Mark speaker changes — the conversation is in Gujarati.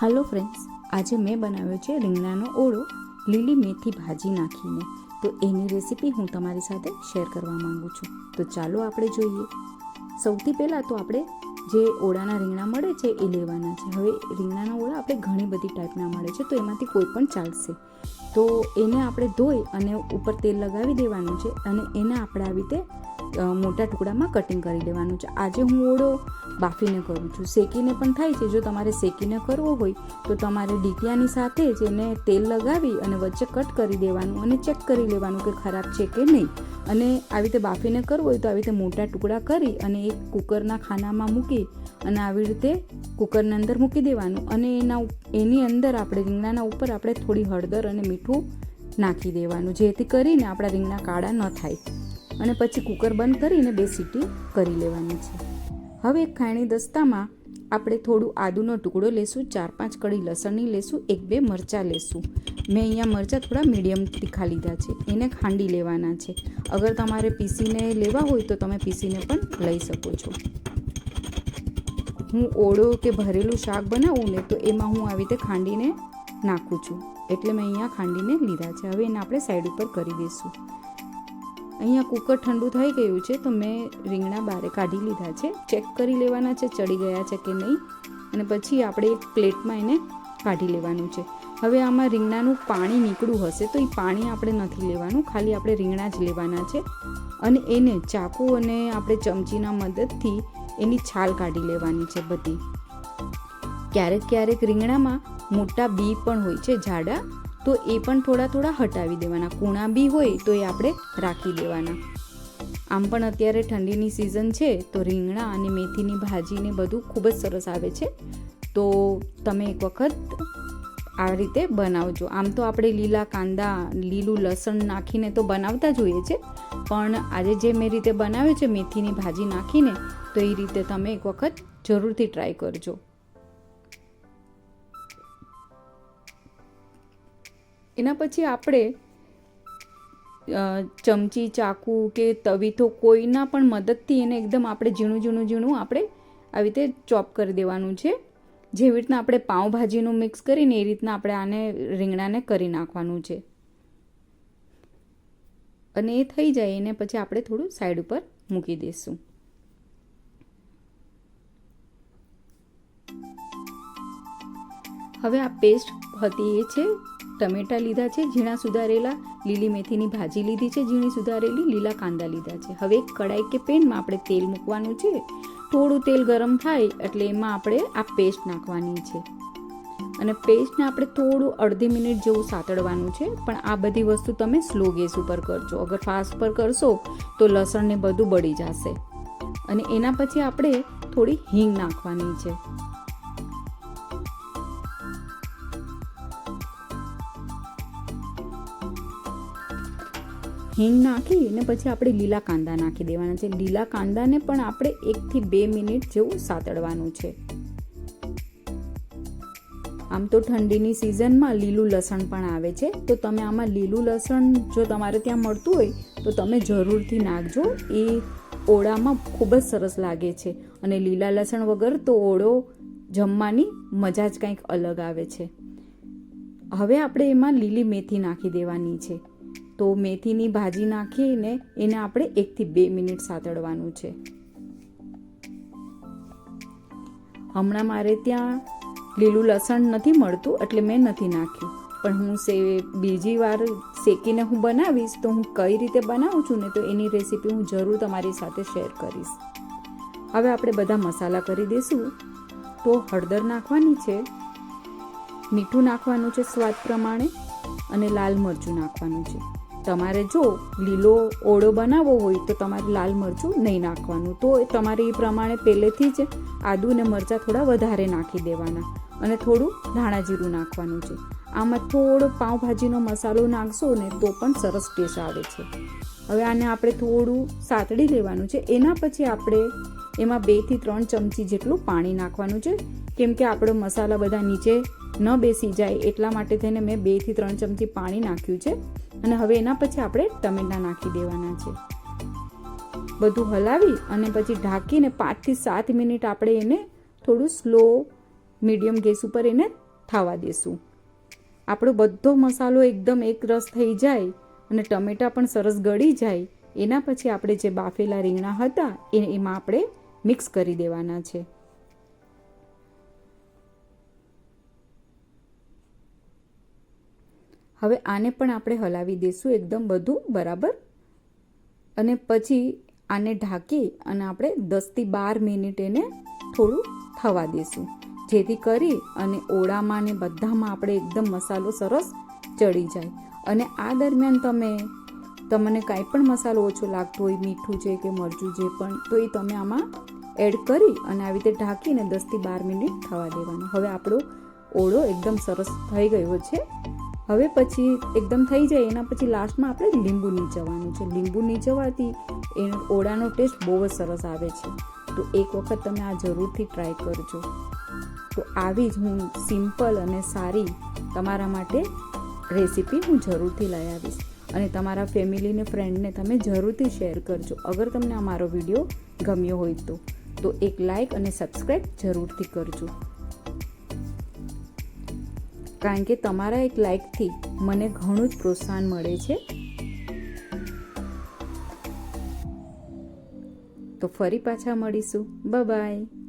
Speaker 1: હાલો ફ્રેન્ડ્સ આજે મેં બનાવ્યો છે રીંગણાનો ઓળો. લીલી મેથી ભાજી નાખીને. તો એની રેસીપી હું તમારી સાથે શેર કરવા માંગુ છું. તો ચાલો આપણે જોઈએ. સૌથી પહેલાં તો આપણે જે ઓળાના રીંગણા મળે છે એ લેવાના છે. હવે રીંગણાના ઓળા આપણે ઘણી બધી ટાઈપના મળે છે, તો એમાંથી કોઈ પણ ચાલશે. તો એને આપણે ધોઈ અને ઉપર તેલ લગાવી દેવાનું છે અને એને આપણે આવી રીતે મોટા ટુકડામાં કટિંગ કરી લેવાનું છે. આજે હું ઓળો બાફીને કરું છું. શેકીને પણ થાય છે. જો તમારે શેકીને કરવો હોય, તો તમારે ડીટિયાની સાથે જ એને તેલ લગાવી અને વચ્ચે કટ કરી દેવાનું અને ચેક કરી લેવાનું કે ખરાબ છે કે નહીં. અને આવી રીતે બાફીને કરવું હોય તો આવી રીતે મોટા ટુકડા કરી અને એક કુકરના ખાનામાં મૂકી અને આવી રીતે કુકરની અંદર મૂકી દેવાનું. અને એના એની અંદર આપણે રીંગણાના ઉપર આપણે થોડી હળદર અને મીઠું નાખી દેવાનું, જેથી કરીને આપણા રીંગણા કાળા ન થાય. અને પછી કુકર બંધ કરીને બે સીટી કરી લેવાની છે. હવે ખાણી દસ્તામાં આપણે થોડું આદુનો ટુકડો લેશું, ચાર પાંચ કળી લસણની લેશું, એક બે મરચાં લેશું. મેં અહીંયા મરચાં થોડા મીડિયમ તીખા લીધા છે, એને ખાંડી લેવાના છે. અગર તમારે પીસીને લેવા હોય તો તમે પીસીને પણ લઈ શકો છો. હું ઓળો કે ભરેલું શાક બનાવું ને તો એમાં હું આવી રીતે ખાંડીને નાખું છું. એટલે મેં અહીંયા ખાંડીને લીધા છે. હવે એને આપણે સાઈડ ઉપર કરી દઈશું. અહીંયા કુકર ઠંડુ થઈ ગયું છે તો મેં રીંગણા બારે કાઢી લીધા છે. ચેક કરી લેવાના છે ચડી ગયા છે કે નહીં. અને પછી આપણે એક પ્લેટમાં એને કાઢી લેવાનું છે. હવે આમાં રીંગણાનું પાણી નીકળું હશે તો એ પાણી આપણે નથી લેવાનું. ખાલી આપણે રીંગણા જ લેવાના છે. અને એને ચાકુ અને આપણે ચમચીના મદદથી એની છાલ કાઢી લેવાની છે બધી. ક્યારેક ક્યારેક રીંગણામાં મોટા બી પણ હોય છે જાડા તો એ પણ થોડા થોડા હટાવી દેવાના. કૂણા બી હોય તો એ આપણે રાખી દેવાના. આમ પણ અત્યારે ઠંડીની સિઝન છે તો રીંગણા અને મેથીની ભાજીને બધું ખૂબ જ સરસ આવે છે. તો તમે એક વખત આ રીતે બનાવજો. આમ તો આપણે લીલા કાંદા, લીલું લસણ નાખીને તો બનાવતા જ હોઈએ છે. પણ આજે જે મેં રીતે બનાવ્યું છે મેથીની ભાજી નાખીને તો એ રીતે તમે એક વખત જરૂરથી ટ્રાય કરજો. એના પછી આપણે ચમચી, ચાકુ કે તવીથો કોઈના પણ મદદથી એને એકદમ આપણે ઝીણું ઝીણું ઝીણું આપણે આવી રીતે ચોપ કરી દેવાનું છે. જેવી રીતના આપણે પાઉંભાજીનું મિક્સ કરીને એ રીતના આપણે આને રીંગણાને કરી નાખવાનું છે. અને એ થઈ જાય, એને પછી આપણે થોડું સાઈડ ઉપર મૂકી દઈશું હવે આ પેસ્ટ હતી એ છે ટમેટાં લીધા છે, ઝીણા સુધારેલા, લીલી મેથીની ભાજી લીધી છે, ઝીણી સુધારેલી, લીલા કાંદા લીધા છે. હવે એક કડાઈ કે પેનમાં આપણે તેલ મૂકવાનું છે. થોડું તેલ ગરમ થાય એટલે એમાં આપણે આ પેસ્ટ નાખવાની છે. અને પેસ્ટને આપણે થોડું અડધી મિનિટ જેવું સાતડવાનું છે, પણ આ બધી વસ્તુ તમે સ્લો ગેસ ઉપર કરજો. અગર ફાસ્ટ પર કરશો, તો લસણને બધું બળી જશે. અને એના પછી આપણે થોડી હિંગ નાખવાની છે. હિંગ નાખી અને પછી આપણે લીલા કાંદા નાખી દેવાના છે. લીલા કાંદાને પણ આપણે એકથી બે મિનિટ જેવું સાતડવાનું છે. આમ તો ઠંડીની સિઝનમાં લીલું લસણ પણ આવે છે. તો તમે આમાં લીલું લસણ જો તમારે ત્યાં મળતું હોય, તો તમે જરૂરથી નાખજો. એ ઓળામાં ખૂબ જ સરસ લાગે છે. અને લીલા લસણ વગર તો ઓળો જમવાની મજા જ કંઈક અલગ આવે છે. હવે આપણે એમાં લીલી મેથી નાખી દેવાની છે. તો મેથીની ભાજી નાખીને એને આપણે એકથી બે મિનિટ સાતડવાનું છે. હમણાં મારે ત્યાં લીલું લસણ નથી મળતું એટલે મેં નથી નાખ્યું. પણ હું સે, બીજી વાર શેકીને હું બનાવીશ તો હું કઈ રીતે બનાવું છું ને તો એની રેસીપી હું જરૂર તમારી સાથે શેર કરીશ. હવે આપણે બધા મસાલા કરી દઈશું તો હળદર નાખવાની છે. મીઠું નાખવાનું છે સ્વાદ પ્રમાણે અને લાલ મરચું નાખવાનું છે. તમારે જો લીલો ઓળો બનાવવો હોય તો તમારે લાલ મરચું નહીં નાખવાનું. તો તમારે એ પ્રમાણે પહેલેથી જ આદુ અને મરચાં થોડા વધારે નાખી દેવાના અને થોડું ધાણા જીરું નાખવાનું છે. આમાં થોડો પાઉંભાજીનો મસાલો નાખશો ને તો પણ સરસ ટેસ્ટ આવે છે. હવે આને આપણે થોડું સાતડી લેવાનું છે. એના પછી આપણે એમાં બેથી ત્રણ ચમચી જેટલું પાણી નાખવાનું છે. કેમ કે આપણો મસાલા બધા નીચે ન બેસી જાય એટલા માટે થઈને મેં બેથી ત્રણ ચમચી પાણી નાખ્યું છે. અને હવે એના પછી આપણે ટમેટાં નાખી દેવાના છે. બધું હલાવી અને પછી ઢાંકીને પાંચથી સાત મિનિટ આપણે એને થોડું સ્લો મીડિયમ ગેસ ઉપર એને થવા દેશું. આપણો બધો મસાલો એકદમ એક રસ થઈ જાય અને ટમેટાં પણ સરસ ગળી જાય, એના પછી આપણે જે બાફેલા રીંગણા હતા એ એમાં આપણે મિક્સ કરી દેવાના છે. હવે આને પણ આપણે હલાવી દઈશું એકદમ બધું બરાબર. અને પછી આને ઢાંકી અને આપણે દસથી બાર મિનિટ એને થોડું થવા દઈશું. જેથી કરી અને ઓળામાં ને બધામાં આપણે એકદમ મસાલો સરસ ચડી જાય. અને આ દરમિયાન તમે, તમને કાંઈ પણ મસાલો ઓછો લાગતો હોય, મીઠું છે કે મરચું જે પણ, તો એ તમે આમાં એડ કરી અને આવી રીતે ઢાંકીને દસથી બાર મિનિટ થવા દેવાનું. હવે આપણો ઓળો એકદમ સરસ થઈ ગયો છે. હવે પછી એકદમ થઈ જાય, એના પછી લાસ્ટમાં આપણે લીંબુ નીચવાનું છે. લીંબુ નીચવાથી એ ઓળાનો ટેસ્ટ બહુ જ સરસ આવે છે. તો એક વખત તમે આ જરૂરથી ટ્રાય કરજો. તો આવી જ હું સિમ્પલ અને સારી તમારા માટે રેસીપી હું જરૂરથી લઈ આવીશ. અને તમારા ફેમિલીને ફ્રેન્ડને તમે જરૂરથી શેર કરજો. અગર તમને આ મારો વીડિયો ગમ્યો હોય તો. તો એક લાઈક અને સબસ્ક્રાઈબ જરૂરથી કરજો. કારણ કે તમારા એક લાઇકથી મને ઘણું જ પ્રોત્સાહન મળે છે. તો ફરી પાછા મળીશું. બાય